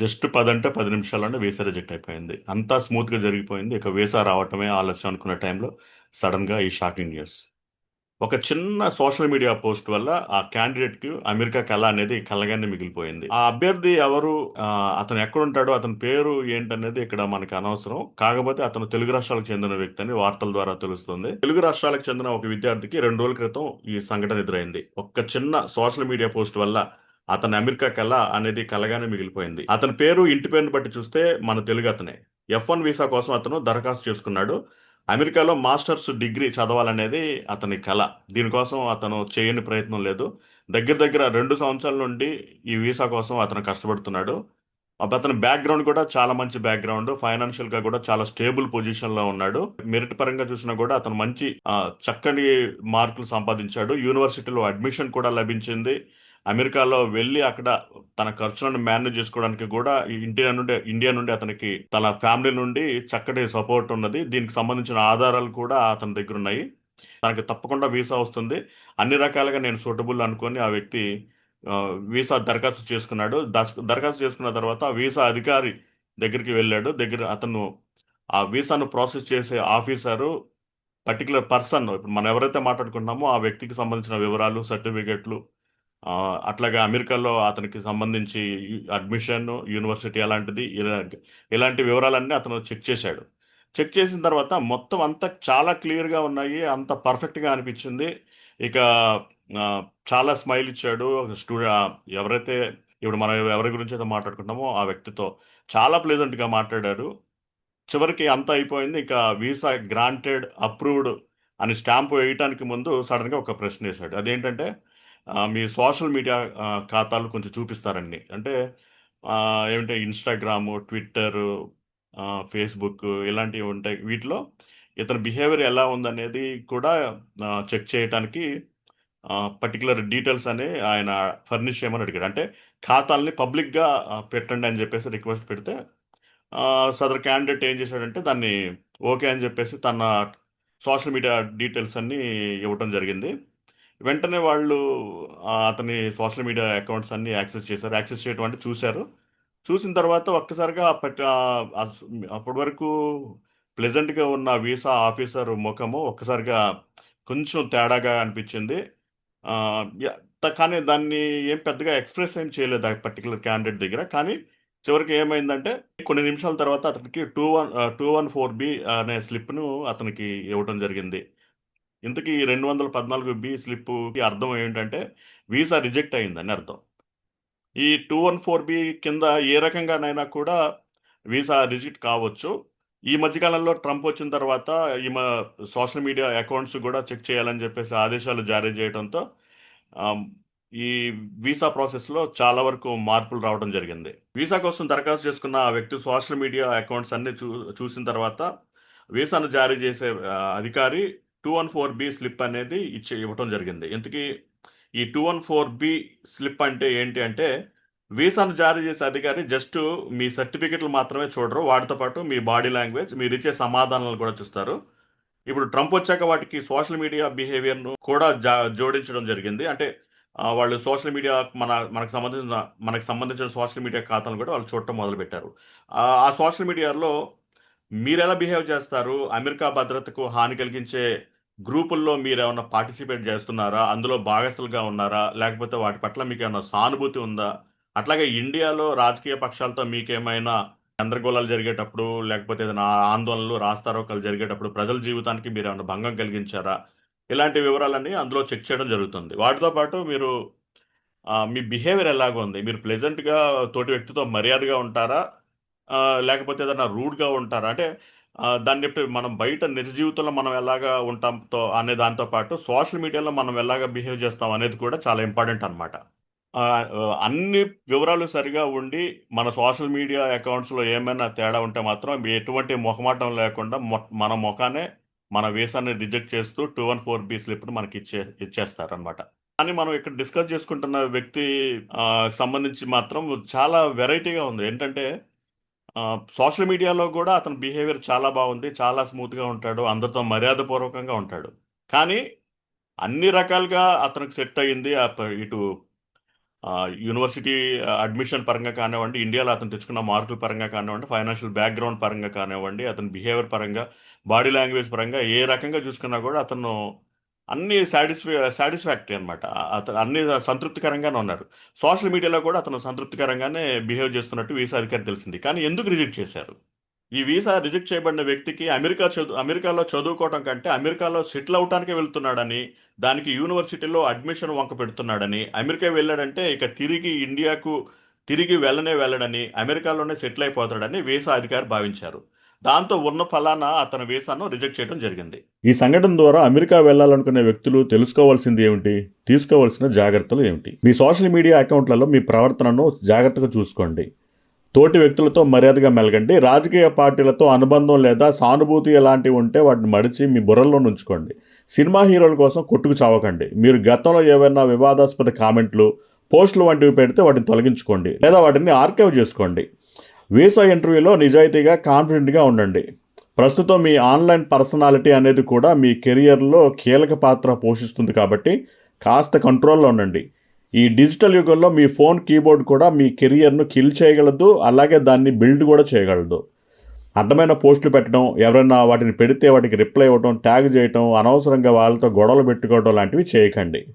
Just పదంటే పది నిమిషాల్లోనే visa reject అయిపోయింది. అంతా స్మూత్గా జరిగిపోయింది. ఇక వీసా రావటమే ఆలస్యం అనుకున్న టైంలో సడన్గా ఈ షాకింగ్ న్యూస్. ఒక చిన్న సోషల్ మీడియా పోస్ట్ వల్ల ఆ క్యాండిడేట్కి అమెరికా కళ అనేది కలగానే మిగిలిపోయింది. ఆ అభ్యర్థి ఎవరు? అతను ఎక్కడుంటాడో? అతని పేరు ఏంటనేది ఇక్కడ మనకి అనవసరం. కాకపోతే అతను తెలుగు రాష్ట్రాలకు చెందిన వ్యక్తి అని వార్తల ద్వారా తెలుస్తుంది. తెలుగు రాష్ట్రాలకు చెందిన ఒక విద్యార్థికి రెండు రోజుల క్రితం ఈ సంఘటన ఎదురైంది. ఒక్క చిన్న సోషల్ మీడియా పోస్ట్ వల్ల అతను అమెరికా కళ అనేది కలగానే మిగిలిపోయింది. అతని పేరు ఇంటి పేరుని బట్టి చూస్తే మన తెలుగు అతనే. ఎఫ్ వన్ వీసా కోసం అతను దరఖాస్తు చేసుకున్నాడు. అమెరికాలో మాస్టర్స్ డిగ్రీ చదవాలనేది అతని కళ దీనికోసం అతను చేయని ప్రయత్నం లేదు. దగ్గర దగ్గర రెండు సంవత్సరాల నుండి ఈ వీసా కోసం అతను కష్టపడుతున్నాడు. అతని బ్యాక్గ్రౌండ్ కూడా చాలా మంచి బ్యాక్గ్రౌండ్. ఫైనాన్షియల్గా కూడా చాలా స్టేబుల్ పొజిషన్లో ఉన్నాడు. మెరిట్ పరంగా చూసినా కూడా అతను మంచి చక్కని మార్కులు సంపాదించాడు. యూనివర్సిటీలో అడ్మిషన్ కూడా లభించింది. అమెరికాలో వెళ్ళి అక్కడ తన ఖర్చులను మేనేజ్ చేసుకోవడానికి కూడా ఇండియా నుండి ఇండియా నుండి అతనికి తన ఫ్యామిలీ నుండి చక్కటి సపోర్ట్ ఉన్నది. దీనికి సంబంధించిన ఆధారాలు కూడా అతని దగ్గర ఉన్నాయి. తనకి తప్పకుండా వీసా వస్తుంది. అన్ని రకాలుగా నేను సూటబుల్ అనుకొని ఆ వ్యక్తి వీసా దరఖాస్తు చేసుకున్నాడు. దరఖాస్తు చేసుకున్న తర్వాత ఆ వీసా అధికారి దగ్గరికి వెళ్ళాడు. దగ్గర అతను ఆ వీసాను ప్రాసెస్ చేసే ఆఫీసరు పర్టికులర్ పర్సన్ ఇప్పుడు మనం ఎవరైతే మాట్లాడుకుంటున్నామో ఆ వ్యక్తికి సంబంధించిన వివరాలు సర్టిఫికెట్లు అట్లాగే అమెరికాలో అతనికి సంబంధించి అడ్మిషన్ యూనివర్సిటీ అలాంటిది ఇలా ఇలాంటి వివరాలన్నీ అతను చెక్ చేశాడు. చెక్ చేసిన తర్వాత మొత్తం అంతా చాలా క్లియర్గా ఉన్నాయి అంత పర్ఫెక్ట్గా అనిపించింది. ఇక చాలా స్మైల్ ఇచ్చాడు. స్టూడెంట్ ఎవరైతే ఇప్పుడు మనం ఎవరి గురించి అయితే మాట్లాడుకుంటామో ఆ వ్యక్తితో చాలా ప్లెజెంట్గా మాట్లాడారు. చివరికి అంతా అయిపోయింది. ఇక వీసా గ్రాంటెడ్ అప్రూవ్డ్ అని స్టాంప్ వేయటానికి ముందు సడన్గా ఒక ప్రశ్న వేశాడు. అదేంటంటే మీ సోషల్ మీడియా ఖాతాలు కొంచెం చూపిస్తారండి. అంటే ఏమంటే ఇన్స్టాగ్రాము ట్విట్టర్ ఫేస్బుక్ ఇలాంటివి ఉంటాయి. వీటిలో ఇతని బిహేవియర్ ఎలా ఉందనేది కూడా చెక్ చేయడానికి పర్టికులర్ డీటెయిల్స్ అని ఆయన ఫర్నిష్ చేయమని అడిగాడు. అంటే ఖాతాల్ని పబ్లిక్గా పెట్టండి అని చెప్పేసి రిక్వెస్ట్ పెడితే సదర్ క్యాండిడేట్ ఏం చేశాడంటే దాన్ని ఓకే అని చెప్పేసి తన సోషల్ మీడియా డీటెయిల్స్ అన్నీ ఇవ్వటం జరిగింది. వెంటనే వాళ్ళు అతని సోషల్ మీడియా అకౌంట్స్ అన్ని యాక్సెస్ చేశారు. యాక్సెస్ చేయడం అంటే చూశారు. చూసిన తర్వాత ఒక్కసారిగా అప్పటి అప్పటి వరకు ప్లెజెంట్గా ఉన్న వీసా ఆఫీసర్ ముఖము ఒక్కసారిగా కొంచెం తేడాగా అనిపించింది. కానీ దాన్ని ఏం పెద్దగా ఎక్స్ప్రెస్ ఏం చేయలేదు ఆ పర్టికులర్ క్యాండిడేట్ దగ్గర. కానీ చివరికి ఏమైందంటే కొన్ని నిమిషాల తర్వాత అతనికి two one two one four B అనే స్లిప్ను అతనికి ఇవ్వడం జరిగింది. ఇంతకీ రెండు వందల పద్నాలుగు బి స్లిప్కి అర్థం ఏంటంటే వీసా రిజెక్ట్ అయిందని అర్థం. ఈ టూ వన్ ఫోర్ బి కింద ఏ రకంగానైనా కూడా వీసా రిజెక్ట్ కావచ్చు. ఈ మధ్యకాలంలో ట్రంప్ వచ్చిన తర్వాత ఈ సోషల్ మీడియా అకౌంట్స్ కూడా చెక్ చేయాలని చెప్పేసి ఆదేశాలు జారీ చేయడంతో ఈ వీసా ప్రాసెస్లో చాలా వరకు మార్పులు రావడం జరిగింది. వీసా కోసం దరఖాస్తు చేసుకున్న ఆ వ్యక్తి సోషల్ మీడియా అకౌంట్స్ అన్ని చూ చూసిన తర్వాత వీసాను జారీ చేసే అధికారి two one four B slip అనేది ఇచ్చి ఇవ్వటం జరిగింది. ఇంతకీ ఈ two one four B slip అంటే ఏంటి అంటే వీసాను జారీ చేసే అధికారి జస్ట్ మీ సర్టిఫికెట్లు మాత్రమే చూడరు. వాటితో పాటు మీ బాడీ లాంగ్వేజ్ మీరు ఇచ్చే సమాధానాలు కూడా చూస్తారు. ఇప్పుడు ట్రంప్ వచ్చాక వాటికి సోషల్ మీడియా బిహేవియర్ను కూడా జా జోడించడం జరిగింది. అంటే వాళ్ళు సోషల్ మీడియా మన మనకు సంబంధించిన మనకు సంబంధించిన సోషల్ మీడియా ఖాతాను కూడా వాళ్ళు చూడటం మొదలుపెట్టారు. ఆ సోషల్ మీడియాలో మీరు ఎలా బిహేవ్ చేస్తారు? అమెరికా భద్రతకు హాని కలిగించే గ్రూపుల్లో మీరు ఏమైనా పార్టిసిపేట్ చేస్తున్నారా? అందులో భాగస్థులుగా ఉన్నారా? లేకపోతే వాటి పట్ల మీకు ఏమైనా సానుభూతి ఉందా? అట్లాగే ఇండియాలో రాజకీయ పక్షాలతో మీకేమైనా గందరగోళాలు జరిగేటప్పుడు లేకపోతే ఏదైనా ఆందోళనలు రాస్తారోకలు జరిగేటప్పుడు ప్రజల జీవితానికి మీరు ఏమైనా భంగం కలిగించారా? ఇలాంటి వివరాలన్నీ అందులో చెక్ చేయడం జరుగుతుంది. వాటితో పాటు మీరు మీ బిహేవియర్ ఎలాగ ఉంది మీరు ప్లెజెంట్గా తోటి వ్యక్తితో మర్యాదగా ఉంటారా? లేకపోతే ఏదైనా రూడ్గా ఉంటారా? అంటే దాన్ని చెప్పి మనం బయట నిజ జీవితంలో మనం ఎలాగా ఉంటాంతో అనే దాంతో పాటు సోషల్ మీడియాలో మనం ఎలాగా బిహేవ్ చేస్తాం అనేది కూడా చాలా ఇంపార్టెంట్ అనమాట అన్ని వివరాలు సరిగా ఉండి మన సోషల్ మీడియా అకౌంట్స్లో ఏమైనా తేడా ఉంటే మాత్రం ఎటువంటి మొహమాటం లేకుండా మొ- మన ముఖానే మన వీసాన్ని రిజెక్ట్ చేస్తూ టూ వన్ ఫోర్ బి స్లిప్ను మనకి ఇచ్చే ఇచ్చేస్తారనమాట కానీ మనం ఇక్కడ డిస్కస్ చేసుకుంటున్న వ్యక్తి సంబంధించి మాత్రం చాలా వెరైటీగా ఉంది. ఏంటంటే సోషల్ మీడియాలో కూడా అతని బిహేవియర్ చాలా బాగుంది చాలా స్మూత్గా ఉంటాడు అందరితో మర్యాదపూర్వకంగా ఉంటాడు. కానీ అన్ని రకాలుగా అతనికి సెట్ అయ్యింది ఇటు యూనివర్సిటీ అడ్మిషన్ పరంగా కానివ్వండి ఇండియాలో అతను తెచ్చుకున్న మార్కుల పరంగా కానివ్వండి ఫైనాన్షియల్ బ్యాక్గ్రౌండ్ పరంగా కానివ్వండి అతని బిహేవియర్ పరంగా బాడీ లాంగ్వేజ్ పరంగా ఏ రకంగా చూసుకున్నా కూడా అతను అన్ని సాటిస్ఫై సాటిస్ఫాక్టరీ అనమాట అతను అన్ని సంతృప్తికరంగానే ఉన్నారు సోషల్ మీడియాలో కూడా అతను సంతృప్తికరంగానే బిహేవ్ చేస్తున్నట్టు వీసా అధికారి తెలిసింది. కానీ ఎందుకు రిజెక్ట్ చేశారు? ఈ వీసా రిజెక్ట్ చేయబడిన వ్యక్తికి అమెరికా చదువు అమెరికాలో చదువుకోవడం కంటే అమెరికాలో సెటిల్ అవటానికే వెళ్తున్నాడని దానికి యూనివర్సిటీలో అడ్మిషన్ వంక పెడుతున్నాడని అమెరికా వెళ్ళాడంటే ఇక తిరిగి ఇండియాకు తిరిగి వెళ్ళనే వెళ్ళడని అమెరికాలోనే సెటిల్ అయిపోతాడని వీసా అధికారి భావించారు. దాంతో ఉన్న ఫలానా అతని వీసాను రిజెక్ట్ చేయడం జరిగింది. ఈ సంఘటన ద్వారా అమెరికా వెళ్ళాలనుకునే వ్యక్తులు తెలుసుకోవాల్సింది ఏమిటి? తీసుకోవాల్సిన జాగ్రత్తలు ఏమిటి? మీ సోషల్ మీడియా అకౌంట్లలో మీ ప్రవర్తనను జాగ్రత్తగా చూసుకోండి. తోటి వ్యక్తులతో మర్యాదగా మెలగండి. రాజకీయ పార్టీలతో అనుబంధం లేదా సానుభూతి ఎలాంటివి ఉంటే వాటిని మడిచి మీ బుర్రల్లో ఉంచుకోండి సినిమా హీరోల కోసం కొట్టుకు చావకండి. మీరు గతంలో ఏవైనా వివాదాస్పద కామెంట్లు పోస్టులు వంటివి పెడితే వాటిని తొలగించుకోండి. లేదా వాటిని ఆర్కైవ్ చేసుకోండి. వీసా ఇంటర్వ్యూలో నిజాయితీగా కాన్ఫిడెంట్గా ఉండండి. ప్రస్తుతం మీ ఆన్లైన్ పర్సనాలిటీ అనేది కూడా మీ కెరియర్లో కీలక పాత్ర పోషిస్తుంది కాబట్టి కాస్త కంట్రోల్లో ఉండండి. ఈ డిజిటల్ యుగంలో మీ ఫోన్ కీబోర్డ్ కూడా మీ కెరియర్ను కిల్ చేయగలదు అలాగే దాన్ని బిల్డ్ కూడా చేయగలదు. అడ్డమైన పోస్టులు పెట్టడం ఎవరైనా వాటిని పెడితే వాటికి రిప్లై ఇవ్వడం ట్యాగ్ చేయటం అనవసరంగా వాళ్ళతో గొడవలు పెట్టుకోవడం లాంటివి చేయకండి.